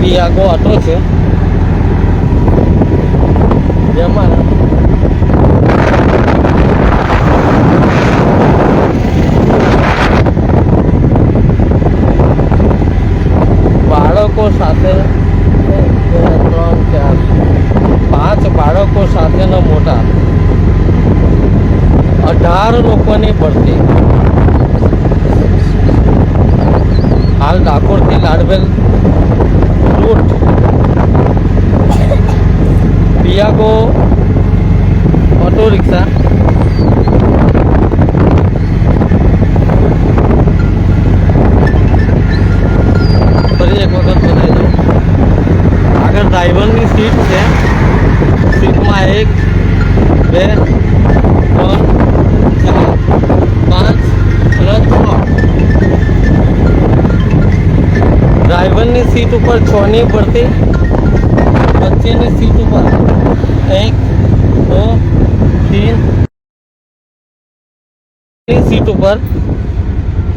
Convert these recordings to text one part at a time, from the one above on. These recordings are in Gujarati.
પિયાગો ઓટો છે. જેમાં બાળકો સાથે ત્રણ ચાર પાંચ બાળકો સાથેનો મોટા. અઢાર લોકોની ભરતી. હાલ ડાકોરથી લાડવેલ પિયાગો ઓટો રિક્ષા ફરી એક વખત બતાવી દઉં આગળ ડ્રાઈવરની સીટ છે. સીટમાં એક, બે, ત્રણ, ચાર, પાંચ અને છ. ડ્રાઈવરની સીટ ઉપર છ ની ભરતી વચ્ચેની સીટ ઉપર એક दो, तीन। સીટ ઉપર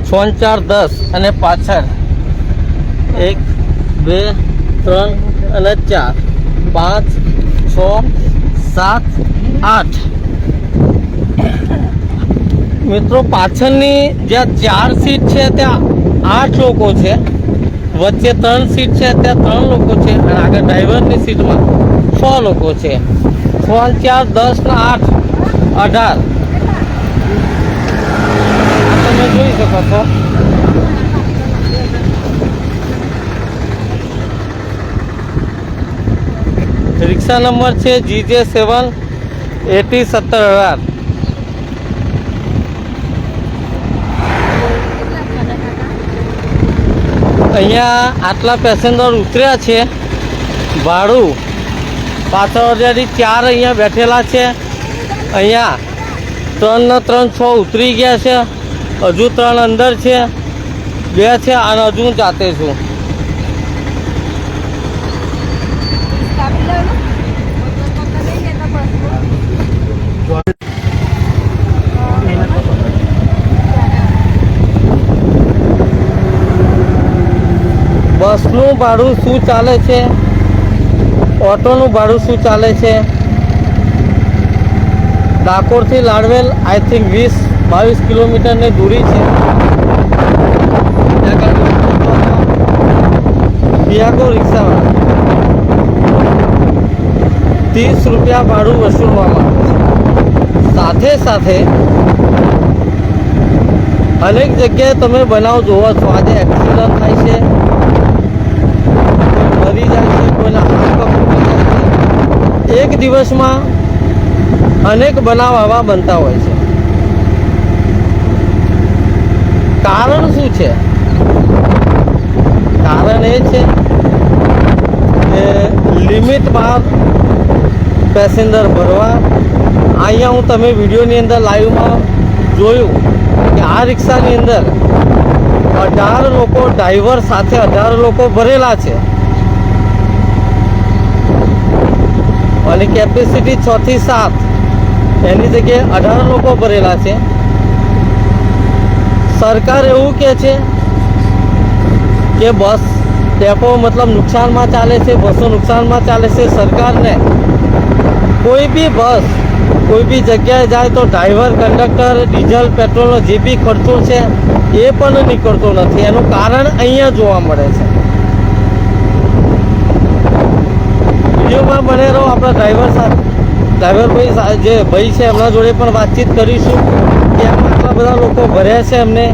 છ ચાર દસ અને પાછળ એક બે ત્રણ અને ચાર પાંચ છ સાત આઠ મિત્રો પાછળની જ્યાં ચાર સીટ છે ત્યાં આઠ લોકો છે વચ્ચે ત્રણ સીટ છે ત્યાં ત્રણ લોકો છે અને આગળ ડ્રાઈવરની સીટમાં છ લોકો છે. ત્રણ ચાર, દસ ને આઠ, અઢાર. તમે જોઈ શકો છો. રિક્ષા નંબર છે જીજે સેવન એટી સત્તર અઢાર. અહીંયા આટલા પેસેન્જર ઉતર્યા છે. ભાડું પાછળ ઓલરેડી ચાર અહીંયા બેઠેલા છે. અહીંયા ત્રણ ને ત્રણ છ ઉતરી ગયા છે. હજુ ત્રણ અંદર છે. બે છે અને હજુ હું જાતે છું. બસનું ભાડું શું ચાલે છે? ઓટોનું ભાડું શું ચાલે છે? ડાકોરથી લાડવેલ આઈ થિંક વીસ, બાવીસ કિલોમીટરની દૂરી છે. બિયાગો રિક્ષાવાળા. ત્રીસ રૂપિયા ભાડું વસૂલવામાં સાથે સાથે અનેક જગ્યાએ તમે બનાવ જોવો છો. આજે એક્સિડન્ટ થાય છે મરી જાય છે કોઈના હાથ પગ તૂટી જાય છે એક દિવસમાં અનેક બનાવ આવા બનતા હોય છે. કારણ શું છે? કારણ એ છે કે લિમિટ બહાર પેસેન્જર ભરવા. અહીંયા હું તમે વિડીયોની અંદર લાઈવમાં જોયું કે આ રિક્ષાની અંદર અઢાર લોકો ડ્રાઈવર સાથે અઢાર લોકો ભરેલા છે. અને કેપેસિટી છ થી સાત. એની જગ્યાએ અઢાર લોકો ભરેલા છે. સરકાર એવું કહે છે કે બસ ડેપો મતલબ નુકસાનમાં ચાલે છે, બસો નુકસાનમાં ચાલે છે સરકારને. કોઈ બી બસ, કોઈ બી જગ્યાએ જાય તો ડ્રાઈવર કંડક્ટર ડીઝલ પેટ્રોલનો જે બી ખર્ચો છે એ પણ નીકળતો નથી. એનું કારણ અહીંયા જોવા મળે છે. વિડીયોમાં બને રહો આપણા ડ્રાઈવર સાથે ડ્રાઈવર ભાઈ જે ભાઈ છે એમના જોડે પણ વાતચીત કરીશું. કે આટલા બધા લોકો ભર્યા છે એમને.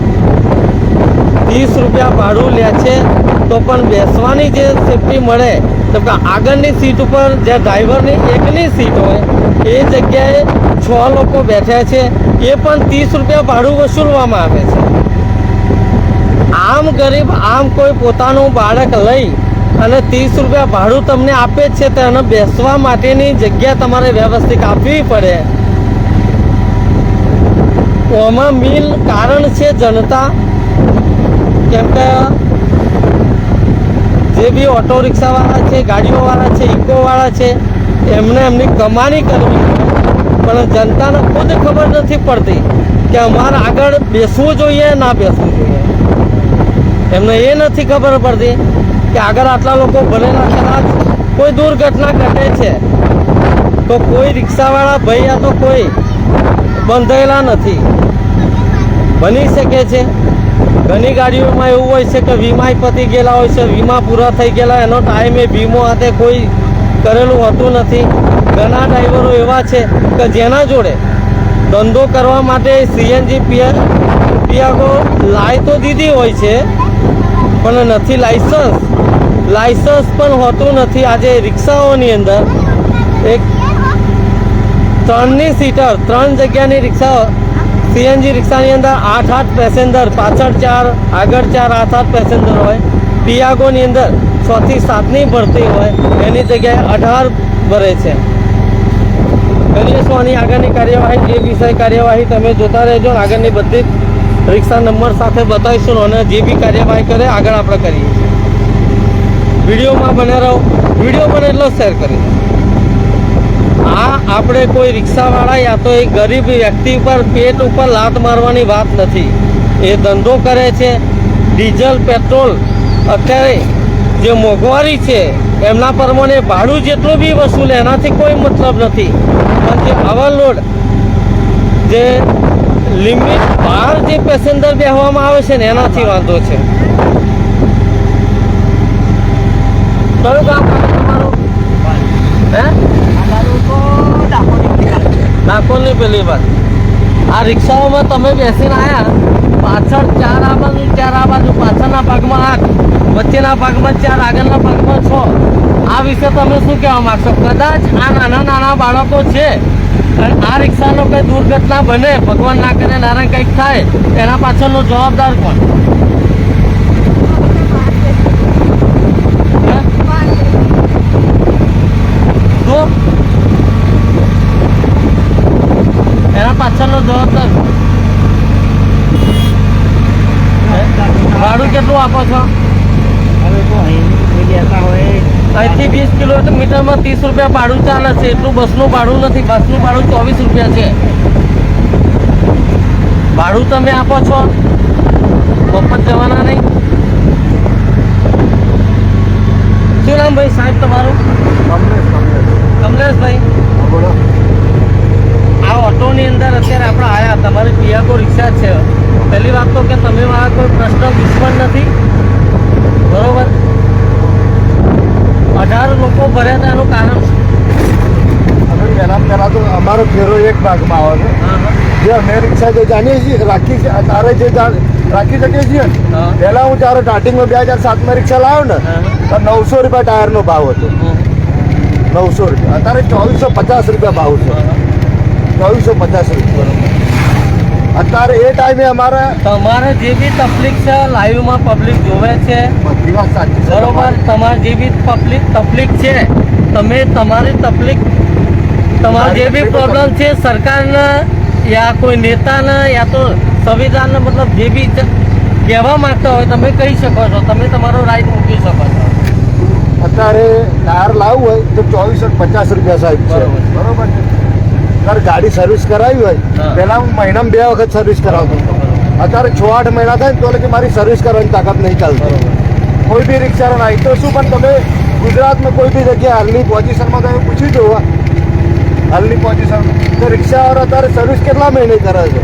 ત્રીસ રૂપિયા ભાડું લે છે, તો પણ બેસવાની જે સેફટી મળે, તો કે આગળની સીટ ઉપર જે ડ્રાઈવરની એકની સીટ હોય, એ જગ્યાએ છ લોકો બેઠા છે, એ પણ ત્રીસ રૂપિયા ભાડું વસૂલવામાં આવે છે. આમ ગરીબ, આમ કોઈ પોતાનું બાળક લઈ અને ત્રીસ રૂપિયા ભાડું તમને આપે જ છે, તો એને બેસવા માટેની જગ્યા તમારે વ્યવસ્થિત આપવી પડે. આમાં મિલ કારણ છે જનતા. કેમ કે જે બી ઓટો રિક્ષાવાળા છે, ગાડીઓવાળા છે, ઇકોવાળા છે, એમને એમની કમાણી કરવી. પણ જનતાને ખુદ ખબર નથી પડતી કે અમારે આગળ બેસવું જોઈએ, ના બેસવું જોઈએ. એમને એ નથી ખબર પડતી કે આગળ આટલા લોકો ભરેલા કદાચ કોઈ દુર્ઘટના ઘટે છે. તો કોઈ રિક્ષાવાળા ભાઈ આ તો કોઈ બંધાયેલા નથી. બની શકે છે. ઘણી ગાડીઓમાં એવું હોય છે કે વીમાય પતી ગયેલા હોય છે, વીમા પૂરા થઈ ગયેલા, એનો ટાઈમે વીમો હાથે કોઈ કરેલું હોતું નથી. ઘણા ડ્રાઈવરો એવા છે કે જેના જોડે ધંધો કરવા માટે સીએનજી પિયાગો લાય તો દીધી હોય છે પણ નથી લાયસન્સ. લાયસન્સ પણ હોતું નથી. આજે રિક્ષાઓની અંદર એક ત્રણની સીટર, ત્રણ જગ્યાની રિક્ષા સીએનજી રિક્ષાની અંદર આઠ આઠ પેસેન્જર, પાછળ ચાર, આગળ ચાર આઠ આઠ પેસેન્જર હોય. પિયાગોની અંદર છથી સાતની ભરતી હોય. એની જગ્યાએ અઢાર ભરે છે. કરીશું આની આગળની કાર્યવાહી, જે વિષય કાર્યવાહી તમે જોતા રહેજો. આગળની બધી રિક્ષા નંબર સાથે બતાવીશું અને જે બી કાર્યવાહી કરે, આગળ આપણે કરીએ વિડીયોમાં બને રહો. વીડિયો બને એટલો શેર કરી આ આપણે કોઈ રિક્ષાવાળા યા તો એ ગરીબ વ્યક્તિ પર પેટ ઉપર લાત મારવાની વાત નથી. એ ધંધો કરે છે. ડીઝલ, પેટ્રોલ, અત્યારે જે મોંઘવારી છે, એમના પરમાણે ભાડું જેટલું બી વસૂલે, એનાથી કોઈ મતલબ નથી. પણ જે ઓવરલોડ જે લિમિટ બહાર જે પેસેન્જર બેહવામાં આવે છે ને, એનાથી વાંધો છે. કયું કામ તમારું? હે? નાકોલની પેલી વાત. આ રિક્ષાઓમાં તમે બેસીને આવ્યા પાછળ ચાર આ બાજુ ચાર આ બાજુ પાછળના ભાગમાં આઠ, વચ્ચેના ભાગમાં ચાર, આગળના ભાગમાં છ. આ વિશે તમે શું કહેવા માંગશો? કદાચ આ નાના નાના બાળકો છે અને આ રિક્ષાનો કંઈ દુર્ઘટના બને, ભગવાન ના કરે, નારાયણ કંઈક થાય, એના પાછળનો જવાબદાર કોણ? તો એના પાછળનો જવાબદાર? ભાડું કેટલું આપો છો અહીંથી વીસ કિલોમીટરમાં ત્રીસ રૂપિયા ભાડું ચાલે છે. એટલું બસનું ભાડું નથી. બસનું ભાડું ચોવીસ રૂપિયા છે. ભાડું તમે આપો છો? મફત જવાના નહીં? શું નામ ભાઈ? સાહેબ તમારું? કમલેશભાઈ. આ ઓટોની અંદર અત્યારે આપણે આવ્યા તમારી પિયાકો રિક્ષા છે. પહેલી વાત તો કે તમે મારા કોઈ પ્રશ્ન દુશ્મન નથી. બરોબર? ભર્યા હતા એનું કારણ શું? પહેલા પહેલા તો અમારો ફેરો એક ભાગમાં આવે. છે. જે અમે રિક્ષા જે જાણીએ છીએ રાખી તારે જે રાખી શકીએ છીએ? પહેલાં હું જ્યારે સ્ટાર્ટિંગમાં બે હજાર સાતમાં રિક્ષા લાવ્યો ને તો નવસો રૂપિયા ટાયરનો ભાવ હતો. નવસો રૂપિયા. અત્યારે ચોવીસો પચાસ રૂપિયા ભાવ છે. ચોવીસો પચાસ રૂપિયા અત્યારે એ ટાઈમે અમારા તમારે જે બી તકલીફ છે લાઈવમાં પબ્લિક જોવે છે. બરોબર? તમારે. જે બી પબ્લિક તકલીફ છે તમે તમારી તકલીફ તમારે જે બી પ્રોબ્લેમ છે સરકારને યા કોઈ નેતાને યા તો સંવિધાનને મતલબ જે બી કહેવા માંગતા હોય તમે કહી શકો છો તમે તમારો રાઈટ મૂકી શકો છો. અત્યારે ટાયર લાવવું હોય તો ચોવીસો પચાસ રૂપિયા સાહેબ છે. બરોબર. બરોબર છે? અત્યારે ગાડી સર્વિસ કરાવી હોય હા. હું મહિનામાં બે વખત સર્વિસ કરાવતો અત્યારે છ આઠ મહિના થાય ને તો કે મારી સર્વિસ કરવાની તાકાત નહીં ચાલતી. કોઈ બી રિક્ષા ના તો શું પણ તમે ગુજરાતમાં કોઈ બી જગ્યાએ હાલની પોઝિશનમાં તમે પૂછી જુઓ હાલની પોઝિશન તો રિક્ષાવાળા અત્યારે સર્વિસ કેટલા મહિને કરે છે?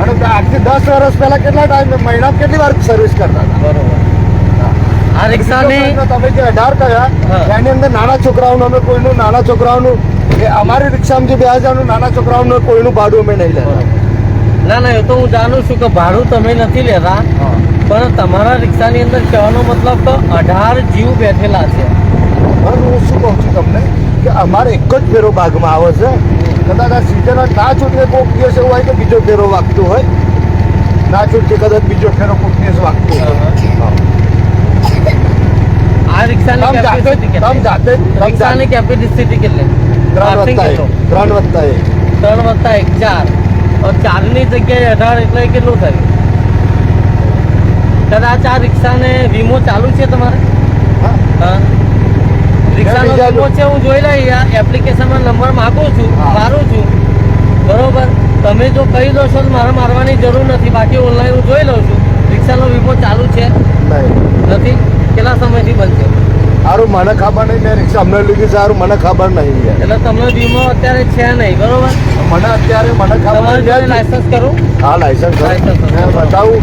અને આજથી દસ વર્ષ પહેલા કેટલા ટાઈમ મહિના કેટલી વાર સર્વિસ કરતા હતા? બરોબર. આ રિક્ષાની તમે જે અઢાર કયા એની અંદર નાના છોકરાઓનું અમે કોઈનું નાના છોકરાઓનું એ અમારી રિક્ષામાં જે બે હજારનું નાના છોકરાઓનું કોઈનું ભાડું અમે નહીં લેતા. ના ના એ તો હું જાણું છું કે ભાડું તમે નથી લેતા પણ તમારા રિક્ષાની અંદર કહેવાનો મતલબ તો અઢાર જીવ બેઠેલા છે. પણ હું શું કહું છું તમને કે અમારે એક જ ફેરો ભાગમાં આવે છે. કદાચ આ સિઝન ના છૂટે કોઈક દિવસ એવું હોય કે બીજો ફેરો વાગતો હોય. ના છૂટકે કદાચ બીજો ફેરો કોઈક દિવસ વાગતો હોય. આ રિક્ષાની કેપેસિટી કેટલી? રિક્ષાની કેપેસિટી કેટલી? ત્રણ વત્તા એક ત્રણ વત્તા એક ત્રણ વત્તા એક ચાર. ચારની જગ્યાએ અઢાર એટલે કેટલું થયું? કદાચ આ રિક્ષાને વીમો ચાલુ છે તમારે? રિક્ષાનો વીમો છે હું જોઈ લઈ આ એપ્લિકેશનમાં નંબર માગું છું મારું છું. બરોબર? તમે જો કહી દો છો તો મારે મારવાની જરૂર નથી. બાકી ઓનલાઈન હું જોઈ લઉં છું. રિક્ષાનો વીમો ચાલુ છે. નથી? કેટલા સમયથી છે? સારું મને ખબર નહીં મેં રિક્ષા અમને લીધી સારું મને ખબર નહીં એટલે તમને વીમો અત્યારે છે નહીં બરોબર? મને અત્યારે મને ખબર નહીં લાયસન્સ કરું? હા લાયસન્સ. મેં બતાવું.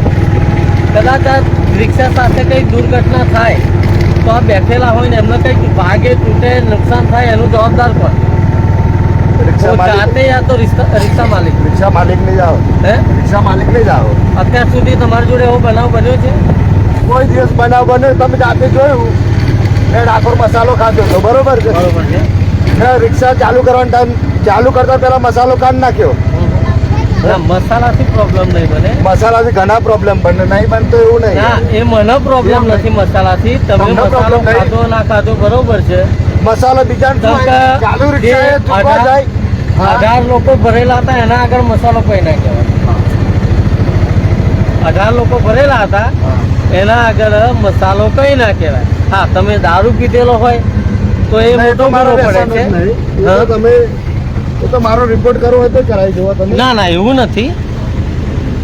કદાચ આ રિક્ષા સાથે કંઈ દુર્ઘટના થાય તો આ બેઠેલા હોય ને એમને કંઈક ભાગે તૂટે નુકસાન થાય એનું જવાબદાર પણ રિક્ષા માલિક. જાતે યા તો રિક્ષા રિક્ષા માલિક. રિક્ષા માલિક નહીં જાઓ. હે? રિક્ષા માલિક નહીં જાઓ. અત્યાર સુધી તમારી જોડે એવો બનાવ બન્યો છે? કોઈ દિવસ બનાવ બને તમે જાતે જોયું. મેં ડાકોર મસાલો ખાધો હતો બરોબર છે. બરોબર છે. રિક્ષા ચાલુ કરવાનો ટાઈમ ચાલુ કરતા પહેલા મસાલો કાઢ નાખ્યો. મસાલાથી પ્રોબ્લેમ નહીં બને. મસાલાથી ઘણા પ્રોબ્લેમ બને નહીં બનતો એવું નહીં. ના એ મને પ્રોબ્લેમ નથી મસાલાથી. તમે મસાલો ખાધો ના ખાધો બરોબર છે. મસાલો કેમ ચાલુ રિક્ષા ચૂકવા અઢાર- જાય. અઢાર લોકો ભરેલા હતા એના આગળ મસાલો કઈ નાખ્યો અઢાર લોકો ભરેલા હતા. એના આગળ મસાલો કઈ ના કહેવાય. હા તમે દારૂ પીધેલો હોય તો એ મોટો મારો પડે છે. તમે તો મારો રિપોર્ટ કરવો હોય તો કરાવી દેવા તમે. ના ના એવું નથી.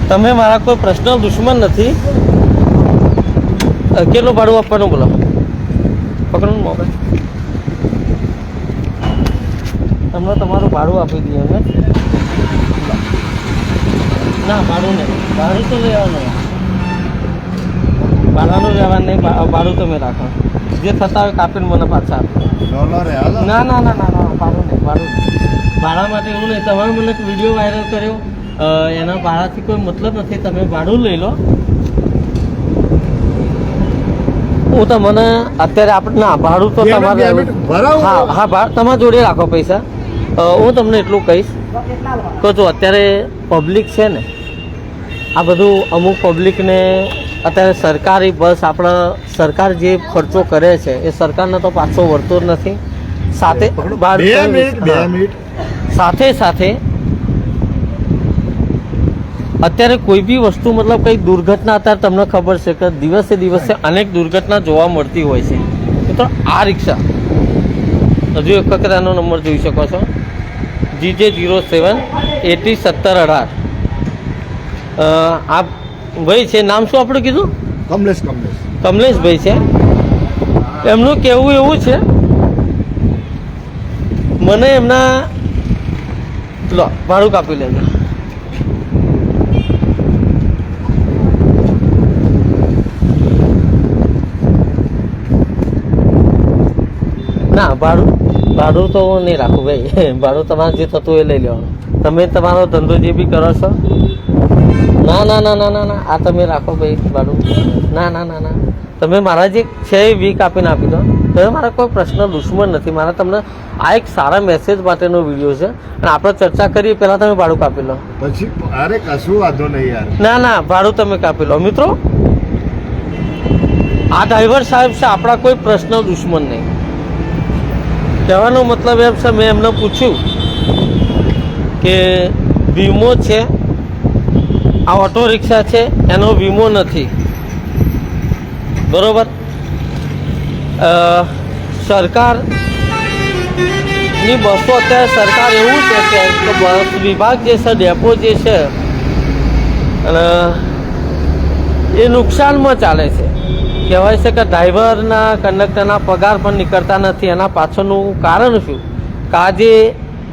તમે મારા કોઈ પર્સનલ દુશ્મન નથી. કેટલું ભાડું આપવાનું બોલો? પકડો મોબાઈલ તમને તમારું ભાડું આપી દઈએ અમે. ના ભાડું નહીં. ભાડું તો લેવાનું. ભાડાનું લેવાનું નહીં ભાડું તમે રાખો જે થતા હોય કાપીને મને પાછા આપો. ના ના ના ના ભાડું નહીં ભાડું. ભાડા માટે એવું નહીં તમે મને વીડિયો વાયરલ કર્યો એના ભાડાથી કોઈ મતલબ નથી તમે ભાડું લઈ લો હું તમને અત્યારે આપણે ના ભાડું તો તમારે? હા હા ભાડ તમારા જોડે રાખો પૈસા હું તમને એટલું કહીશ તો જો અત્યારે પબ્લિક છે ને આ બધું અમુક પબ્લિકને અત્યારે સરકારી બસ આપણા સરકાર જે ખર્ચો કરે છે એ સરકારને તો પાછો વળતો જ નથી. સાથે સાથે સાથે અત્યારે કોઈ બી વસ્તુ મતલબ કઈ દુર્ઘટના અત્યારે તમને ખબર છે કે દિવસે દિવસે અનેક દુર્ઘટના જોવા મળતી હોય છે. મિત્રો આ રિક્ષા હજુ એક વખત આનો નંબર જોઈ શકો છો. જીજે જીરો સેવન એટી સત્તર અઢાર. આ ભાઈ છે નામ શું આપણું કીધું? કમલેશ કમલેશ. કમલેશભાઈ છે? એમનું કહેવું એવું છે મને એમના લો ભાડું કાપી લેજો. ના ભાડું ભાડું તો નહીં રાખું ભાઈ. ભાડું તમારે જે થતું એ લઈ લેવાનું. તમે તમારો ધંધો જે બી કરો છો ના ના ના ના ના ના આ તમે રાખો ભાઈ ભાડું ના ના ના ના. તમે મારા જે છે એ વીક આપીને આપી દો. તમે મારા કોઈ પ્રશ્ન દુશ્મન નથી. મારા તમને આ એક સારા મેસેજ માટેનો વીડિયો છે. અને આપણે ચર્ચા કરીએ પહેલાં તમે ભાડું કાપી લો. પછી અરે કશું વાંધો નહીં યાર. ના ના ભાડું તમે કાપી લો. મિત્રો આ ડ્રાઈવર સાહેબ છે આપણા કોઈ પ્રશ્ન દુશ્મન નહીં. કહેવાનો મતલબ એમ છે મેં એમને પૂછ્યું કે વીમો છે આ ઓટો રિક્ષા છે, એનો વીમો નથી. બરોબર? સરકારની બસો અત્યારે સરકાર એવું છે કે બસ વિભાગ જે છે, ડેપો જે છે, અને એ નુકસાનમાં ચાલે છે. કહેવાય છે કે ડ્રાઈવરના, કંડક્ટરના પગાર પણ નીકળતા નથી. એના પાછળનું કારણ શું? કાજે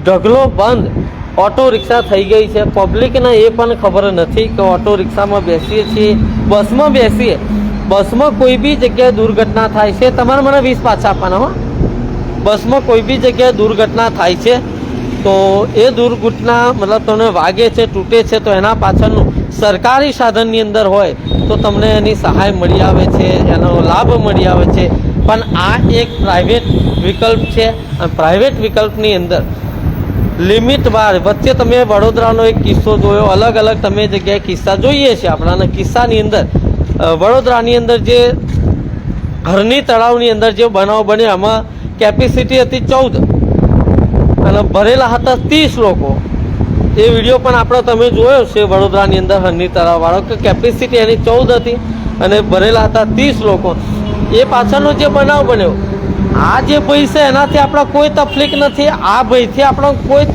ઢગલો બંધ ઓટો રિક્ષા થઈ ગઈ છે. પબ્લિકને એ પણ ખબર નથી કે ઓટો રિક્ષામાં બેસીએ છીએ. બસમાં બેસીએ. બસમાં કોઈ બી જગ્યાએ દુર્ઘટના થાય છે. તમારે મને વીસ પાછા આપવાના હો. બસમાં કોઈ બી જગ્યાએ દુર્ઘટના થાય છે. તો એ દુર્ઘટના મતલબ તમને વાગે છે, તૂટે છે, તો એના પાછળનું સરકારી સાધનની અંદર હોય, તો તમને એની સહાય મળી આવે છે, એનો લાભ મળી આવે છે. પણ આ એક પ્રાઇવેટ વિકલ્પ છે. અને પ્રાઇવેટ વિકલ્પની અંદર લિમિટ બાર. વચ્ચે તમે વડોદરાનો એક કિસ્સો જોયો. અલગ અલગ તમે જગ્યાએ કિસ્સા જોઈએ છે આપણાના કિસ્સાની અંદર. વડોદરાની અંદર જે હરની તળાવની અંદર જે બનાવ બન્યો, એમાં કેપેસિટી હતી ચૌદ. અને ભરેલા હતા ત્રીસ લોકો. એ વીડિયો પણ આપણો તમે જોયો છે વડોદરાની અંદર હરની તળાવવાળો કે કેપેસિટી એની ચૌદ હતી અને ભરેલા હતા ત્રીસ લોકો. એ પાછળનો જે બનાવ બન્યો આ જે છે, એનાથી આપણે કોઈ તકલીફ નથી. આ ભયથી આપણો કોઈ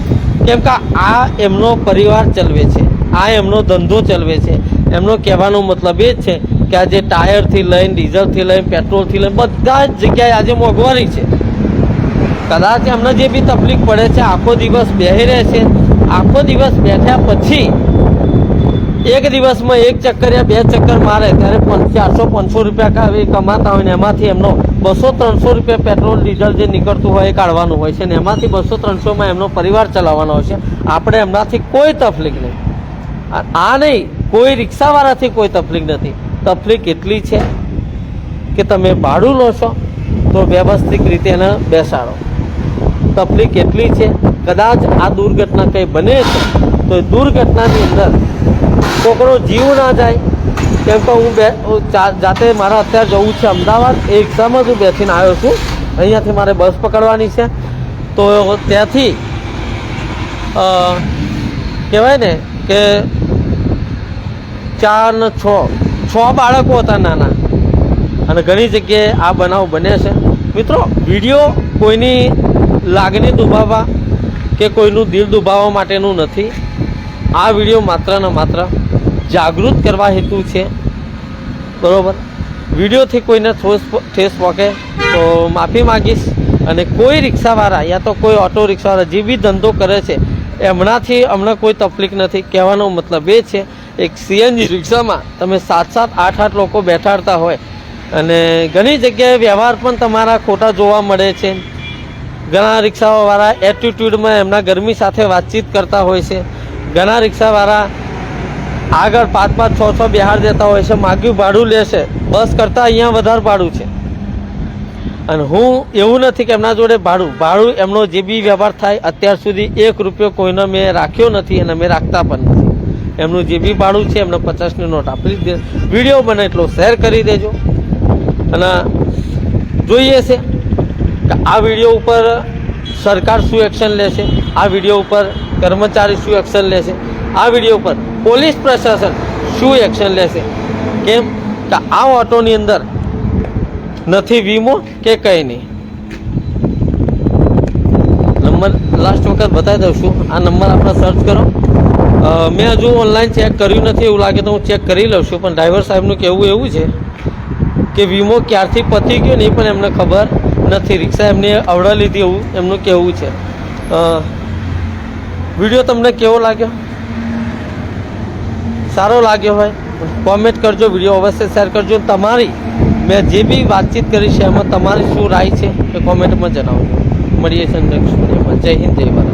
કેમ કે આ એમનો પરિવાર ચલવે છે, આ એમનો ધંધો ચલવે છે. એમનો કહેવાનો મતલબ એ જ છે કે આજે ટાયરથી લઈને, ડીઝલથી લઈને, પેટ્રોલથી લઈને બધા જ જગ્યાએ આજે મોંઘવારી છે. કદાચ એમને જે બી તકલીફ પડે છે, આખો દિવસ બેહી રહે છે. આખો દિવસ બેઠ્યા પછી એક દિવસમાં એક ચક્કર યા બે ચક્કર મારે, ત્યારે ચારસો પાંચસો રૂપિયા કમાતા હોય ને એમાંથી એમનો બસો ત્રણસો રૂપિયા પેટ્રોલ, ડીઝલ જે નીકળતું હોય એ કાઢવાનું હોય છે ને એમાંથી બસો ત્રણસોમાં એમનો પરિવાર ચલાવવાનો હોય છે. આપણે એમનાથી કોઈ તકલીફ નહીં. આ- નહીં, કોઈ રિક્ષાવાળાથી કોઈ તકલીફ નથી. તકલીફ એટલી છે કે તમે ભાડું લો છો તો વ્યવસ્થિત રીતે એને બેસાડો. તકલીફ એટલી છે, કદાચ આ દુર્ઘટના કંઈ બને છે, તો એ દુર્ઘટનાની અંદર કોકનો જીવ ના જાય કેમ કે હું બે જાતે મારા અત્યારે જવું છે અમદાવાદ, એ રિક્ષામાં જ હું બેસીને આવ્યો છું. અહીંયાથી મારે બસ પકડવાની છે. તો ત્યાંથી કહેવાય ને કે ચાર ને છ છ બાળકો હતા નાના. અને ઘણી જગ્યાએ આ બનાવ બને છે. મિત્રો, વીડિયો કોઈની લાગણી દુભાવવા કે કોઈનું દિલ દુભાવવા માટેનું નથી. આ વીડિયો માત્ર ને માત્ર જાગૃત કરવા હેતુ છે. બરાબર? વિડીયોથી કોઈને ઠોસ પહોંચે તો માફી માગીશ. અને કોઈ રિક્ષાવાળા યા તો કોઈ ઓટો રિક્ષાવાળા જે બી ધંધો કરે છે, એમનાથી અમને કોઈ તકલીફ નથી. કહેવાનો મતલબ એ છે, એક સીએનજી રિક્ષામાં તમે સાત સાત આઠ આઠ લોકો બેઠાડતા હોય અને ઘણી જગ્યાએ વ્યવહાર પણ તમારા ખોટા જોવા મળે છે. ઘણા રિક્ષાવાળા એટીટ્યૂડમાં એમના ગરમી સાથે વાતચીત કરતા હોય છે. ઘણા રિક્ષાવાળા આગળ પાંચ પાંચ છ છ બિહાર દેતા હોય છે, માગ્યું ભાડું લેશે. બસ કરતાં અહીંયા વધારે ભાડું છે. અને હું એવું નથી કે એમના જોડે ભાડું. ભાડું એમનો જે બી વ્યવહાર થાય, અત્યાર સુધી એક રૂપિયો કોઈનો મેં રાખ્યો નથી અને મેં રાખતા પણ નથી. એમનું જે બી ભાડું છે, એમને પચાસની નોટ આપી દે. વીડિયો બને એટલો શેર કરી દેજો. અને જોઈએ છે કે આ વીડિયો ઉપર સરકાર શું એક્શન લેશે, આ વીડિયો ઉપર કર્મચારી શું એક્શન લેશે, આ વીડિયો ઉપર પોલીસ પ્રશાસન શું એક્શન લેશે? કેમ? કે આ ઓટોની અંદર નથી વીમો કે કંઈ નહીં. નંબર લાસ્ટ વખત બતાવી દઉં છું. આ નંબર આપણે સર્ચ કરો. મેં હજુ ઓનલાઈન ચેક કર્યું નથી એવું લાગે તો હું ચેક કરી લઉં છું. પણ ડ્રાઈવર સાહેબનું કહેવું એવું છે કે વીમો ક્યારથી પતી ગયો ને એ પણ એમને ખબર નથી. રિક્ષા એમને અવડા લીધી એવું એમનું કહેવું છે. વીડિયો તમને કેવો લાગ્યો? સારો લાગ્યો હોય કોમેન્ટ કરજો વીડિયો અવશ્ય શેર કરજો. તમારી મેં જે બી વાતચીત કરી છે, એમાં તમારી શું રાય છે, એ કોમેન્ટમાં જણાવજો. મળીએ છીએ જય હિન્દ, જય ભારત.